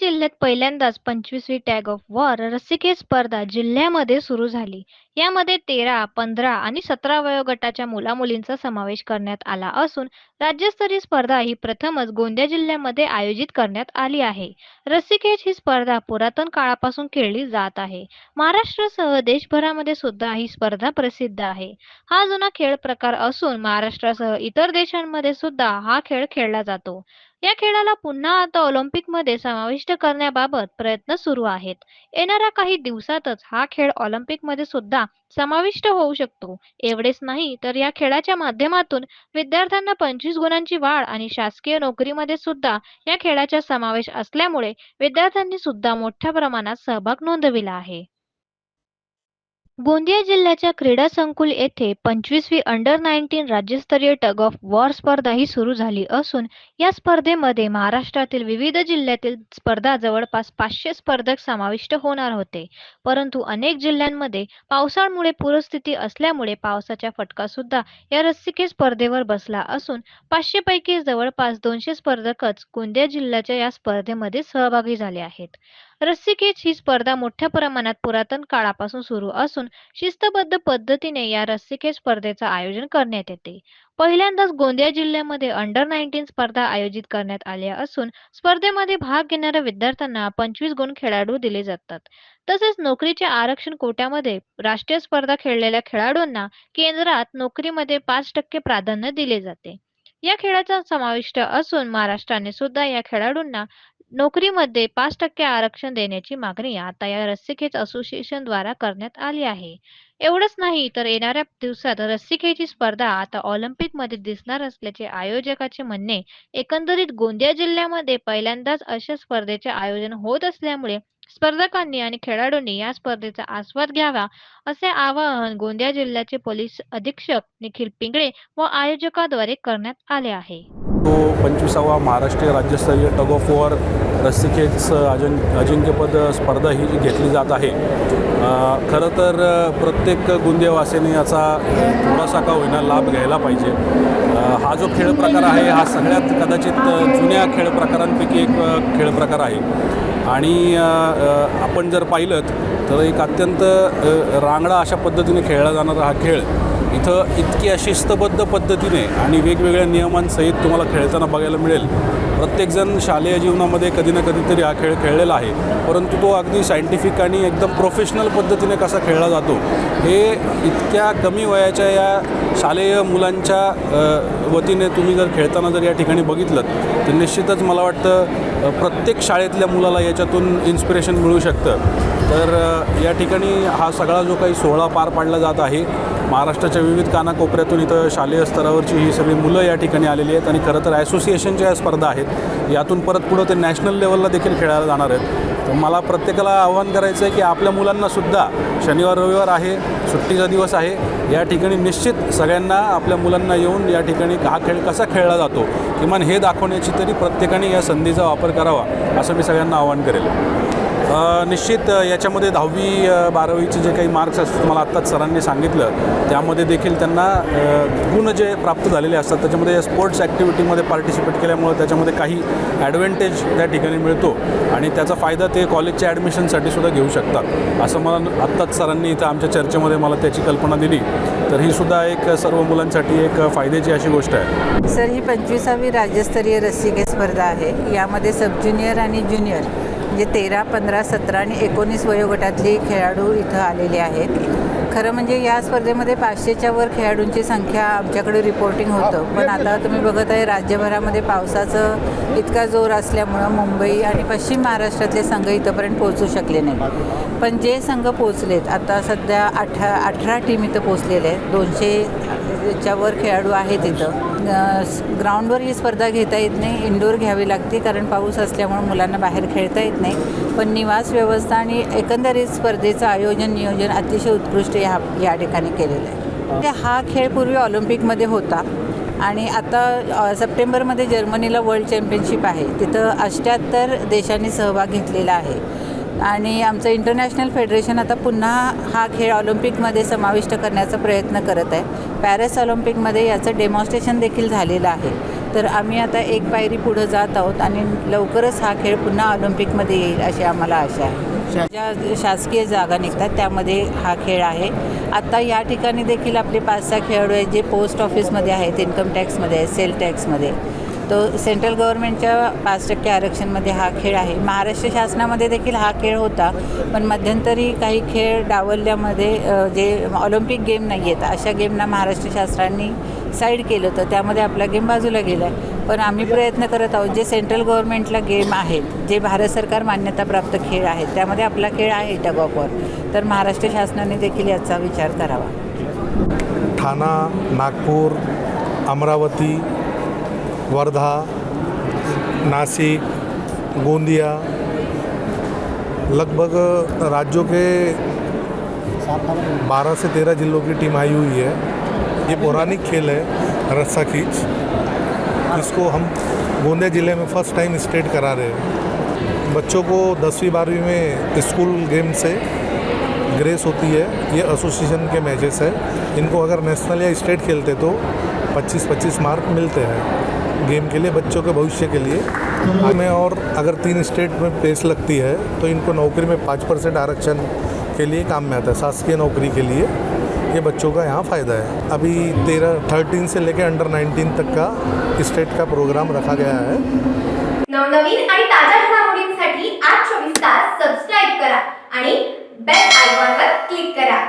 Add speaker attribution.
Speaker 1: जिल्ह्यात पहिल्यांदाच पंचवीसवी टॅग ऑफ वॉर रसिके स्पर्धा जिल्ह्यामध्ये सुरू झाली. यामध्ये तेरा पंधरा आणि सतरा वयोगटाच्या मुलामुलींचा समावेश करण्यात आला असून राज्यस्तरीय स्पर्धा ही प्रथमच गोंदिया जिल्ह्यामध्ये आयोजित करण्यात आली आहे. रसिकेच ही स्पर्धा पुरातन काळापासून खेळली जात आहे. महाराष्ट्रासह देशभरामध्ये सुद्धा ही स्पर्धा प्रसिद्ध आहे. हा जुना खेळ प्रकार असून महाराष्ट्रासह इतर देशांमध्ये सुद्धा हा खेळ खेळला जातो. या खेळाला पुन्हा आता ऑलिम्पिकमध्ये समाविष्ट करण्याबाबत प्रयत्न सुरू आहेत. येणाऱ्या काही दिवसातच हा खेळ ऑलिम्पिकमध्ये सुद्धा समाविष्ट होऊ शकतो. एवढेच नाही तर या खेळाच्या माध्यमातून विद्यार्थ्यांना पंचवीस गुणांची वाढ आणि शासकीय नोकरीमध्ये सुद्धा या खेळाचा समावेश असल्यामुळे विद्यार्थ्यांनी सुद्धा मोठ्या प्रमाणात सहभाग नोंदविला आहे. गोंदिया जिल्ह्याच्या क्रीडा संकुल येथे पंचवीसवी अंडर नाईन्टीन राज्यस्तरीय टग ऑफ वॉर स्पर्धा ही सुरू झाली असून या स्पर्धेमध्ये महाराष्ट्रातील विविध जिल्ह्यातील स्पर्धा जवळपास पाचशे स्पर्धक समाविष्ट होणार होते. परंतु अनेक जिल्ह्यांमध्ये पावसामुळे पूरस्थिती असल्यामुळे पावसाचा फटका सुद्धा या रस्सिके स्पर्धेवर बसला असून पाचशे पैकी जवळपास दोनशे स्पर्धकच गोंदिया जिल्ह्याच्या या स्पर्धेमध्ये सहभागी झाले आहेत. रस्सीखेच ही स्पर्धा मोठ्या प्रमाणात पुरातन काळापासून सुरू असून शिस्तबद्ध पद्धतीने या रस्सीखेच स्पर्धेचं आयोजन करण्यात येते. पहिल्यांदाच गोंदिया जिल्ह्यामध्ये अंडर नाईन्टीन स्पर्धा आयोजित करण्यात आल्या असून स्पर्धेमध्ये भाग घेणाऱ्या विद्यार्थ्यांना पंचवीस गुण खेळाडू दिले जातात. तसेच नोकरीच्या आरक्षण कोट्यामध्ये राष्ट्रीय स्पर्धा खेळलेल्या खेळाडूंना केंद्रात नोकरीमध्ये पाच टक्के प्राधान्य दिले जाते. या खेळाचा समाविष्ट असून महाराष्ट्राने सुद्धा या खेळाडूंना नोकरीमध्ये पाच टक्के आरक्षण देण्याची मागणी आता या रस्सीखेच असोसिएशन द्वारा करण्यात आली आहे. एवढंच नाही तर येणाऱ्या दिवसात रस्सीखेची स्पर्धा आता ऑलिम्पिकमध्ये दिसणार असल्याचे आयोजकाचे म्हणणे एकंदरीत गोंदिया जिल्ह्यामध्ये पहिल्यांदाच अशा स्पर्धेचे आयोजन होत असल्यामुळे स्पर्धकांनी आणि खेळाडूंनी या स्पर्धेचा आस्वाद घ्यावा असे आवाहन गोंदिया जिल्ह्याचे पोलीस अधीक्षक निखिल पिंगळे व आयोजकाद्वारे करण्यात आले आहे.
Speaker 2: तो पंचवीसावा महाराष्ट्रीय राज्यस्तरीय टग ऑफ वॉर रस्सीखेच अजं अजिंक्यपद स्पर्धा ही घेतली जात आहे. खरं तर प्रत्येक गोंदियावासियांनी याचा थोडासा का होईना लाभ घ्यायला पाहिजे. हा जो खेळ प्रकार आहे हा सगळ्यात कदाचित जुन्या खेळ प्रकारांपैकी एक खेळ प्रकार आहे. आणि आपण जर पाहिलं तर एक अत्यंत रांगडा अशा पद्धतीने खेळला जाणारा हा खेळ इथं इतकी शिस्तबद्ध पद्धतीने आणि वेगवेगळ्या नियमांसहित तुम्हाला खेळताना बघायला मिळेल. प्रत्येकजण शालेय जीवनामध्ये कधी ना कधीतरी हा खेळ खेळलेला आहे. परंतु तो अगदी सायंटिफिक आणि एकदम प्रोफेशनल पद्धतीने कसा खेळला जातो हे इतक्या कमी वयाच्या या शालेय मुलांच्या वतीने तुम्ही जर खेळताना जर या ठिकाणी बघितलं तर निश्चितच मला वाटतं प्रत्येक शाळेतल्या मुलाला याच्यातून इन्स्पिरेशन मिळू शकतं. तर या ठिकाणी हा सगळा जो काही सोहळा पार पाडला जात आहे महाराष्ट्राच्या विविध कानाकोपऱ्यातून इथं शालेय स्तरावरची ही सगळी मुलं या ठिकाणी आलेली आहेत आणि खरं तर ॲसोसिएशनच्या या स्पर्धा आहेत. यातून परत पुढं ते नॅशनल लेवलला देखील खेळायला जाणार आहेत. तर मला प्रत्येकाला आवाहन करायचं आहे की आपल्या मुलांनासुद्धा शनिवार रविवार आहे. सुट्टीचा दिवस आहे. या ठिकाणी निश्चित सगळ्यांना आपल्या मुलांना येऊन या ठिकाणी हा खेळ कसा खेळला जातो किमान हे दाखवण्याची तरी प्रत्येकाने या संधीचा वापर करावा असं मी सगळ्यांना आवाहन करेल. निश्चित याच्यामध्ये दहावी बारावीचे जे काही मार्क्स असतात मला आत्ताच सरांनी सांगितलं. त्यामध्ये देखील त्यांना गुण जे प्राप्त झालेले असतात त्याच्यामध्ये स्पोर्ट्स ॲक्टिव्हिटीमध्ये पार्टिसिपेट केल्यामुळं त्याच्यामध्ये काही ॲडव्हान्टेज त्या ठिकाणी मिळतो आणि त्याचा फायदा ते कॉलेजच्या ॲडमिशनसाठी सुद्धा घेऊ शकतात. असं मला आत्ताच सरांनी इथं आमच्या चर्चेमध्ये मला त्याची कल्पना दिली. तर ही सुद्धा एक सर्व मुलांसाठी एक फायद्याची अशी गोष्ट आहे.
Speaker 3: सर ही पंचवीसावी राज्यस्तरीय रसिके स्पर्धा आहे. यामध्ये सब ज्युनियर आणि ज्युनियर म्हणजे तेरा पंधरा सतरा आणि एकोणीस वयोगटातले खेळाडू इथं आलेले आहेत. खरं म्हणजे या स्पर्धेमध्ये पाचशेच्या वर खेळाडूंची संख्या आमच्याकडे रिपोर्टिंग होतं. पण आता तुम्ही बघत आहे राज्यभरामध्ये पावसाचं इतका जोर असल्यामुळं मुंबई आणि पश्चिम महाराष्ट्रातले संघ इथंपर्यंत पोहोचू शकले नाही पण जे संघ पोचलेत आता सध्या अठरा अठरा टीम इथं पोचलेले आहेत. दोनशेच्या वर खेळाडू आहेत इथं. ग्राउंडवर ही स्पर्धा घेता येत नाही इंडोर घ्यावी लागते कारण पाऊस असल्यामुळे मुलांना बाहेर खेळता येत नाही. पण निवास व्यवस्था आणि एकंदरीत स्पर्धेचं आयोजन नियोजन अतिशय उत्कृष्ट या या ठिकाणी केलेलं आहे. म्हणजे हा खेळ पूर्वी ऑलिम्पिकमध्ये होता आणि आता सप्टेंबरमध्ये जर्मनीला वर्ल्ड चॅम्पियनशिप आहे. तिथं अष्ट्याहत्तर देशांनी सहभाग घेतलेला आहे. आणि आमचं इंटरनॅशनल फेडरेशन आता पुन्हा हा खेळ ऑलिम्पिकमध्ये समाविष्ट करण्याचा प्रयत्न करत आहे. पॅरिस ऑलिम्पिकमध्ये याचं डेमॉन्स्ट्रेशन देखील झालेलं आहे. तर आम्ही आता एक पायरी पुढं जात आहोत आणि लवकरच हा खेळ पुन्हा ऑलिम्पिकमध्ये येईल अशी आम्हाला आशा आहे. ज्या शासकीय जागा निघतात त्यामध्ये हा खेळ आहे. आत्ता या ठिकाणी देखील आपले पाच सहा खेळाडू आहेत जे पोस्ट ऑफिसमध्ये आहेत इन्कम टॅक्समध्ये आहेत सेल टॅक्समध्ये तो सेंट्रल गव्हर्नमेंटच्या पाच टक्के आरक्षणमध्ये हा खेळ आहे. महाराष्ट्र शासनामध्ये देखील हा खेळ होता पण मध्यंतरी काही खेळ डावलल्यामध्ये जे ऑलिम्पिक गेम नाही आहेत अशा गेमना महाराष्ट्र शास्त्रांनी साईड केलं होतं त्यामध्ये आपला गेम बाजूला गेला आहे पण आम्ही प्रयत्न करत आहोत जे सेंट्रल गव्हर्नमेंटला गेम आहेत जे भारत सरकार मान्यताप्राप्त खेळ आहेत त्यामध्ये आपला खेळ आहे टग तर महाराष्ट्र शासनाने देखील याचा विचार करावा.
Speaker 4: ठाणा नागपूर अमरावती वर्धा, नासिक, गोंदिया, लगभग राज्यों के 12 से 13 जिलों की टीम आई हुई है। ये पौराणिक खेल है, रस्सा खींच इसको हम गोंदिया ज़िले में फ़र्स्ट टाइम स्टेट करा रहे हैं। बच्चों को दसवीं, बारहवीं में स्कूल गेम से ग्रेस होती है। ये एसोसिएशन के मैचेस है। इनको अगर नेशनल या स्टेट खेलते तो 25-25 मार्क मिलते हैं। गेम के लिए बच्चों के भविष्य के लिए। हमें और अगर तीन स्टेट में प्लेस लगती है तो इनको नौकरी में पाँच परसेंट आरक्षण के लिए काम में आता है शासकीय नौकरी के लिए। ये बच्चों का यहाँ फ़ायदा है। अभी तेरह थर्टीन से लेकर अंडर नाइनटीन तक का स्टेट का प्रोग्राम रखा गया है।
Speaker 5: नवनवीन आणि ताज्या घडामोडींसाठी आज चोवीस तास सबस्क्राईब करा आणि बेल आयकॉनवर क्लिक करा.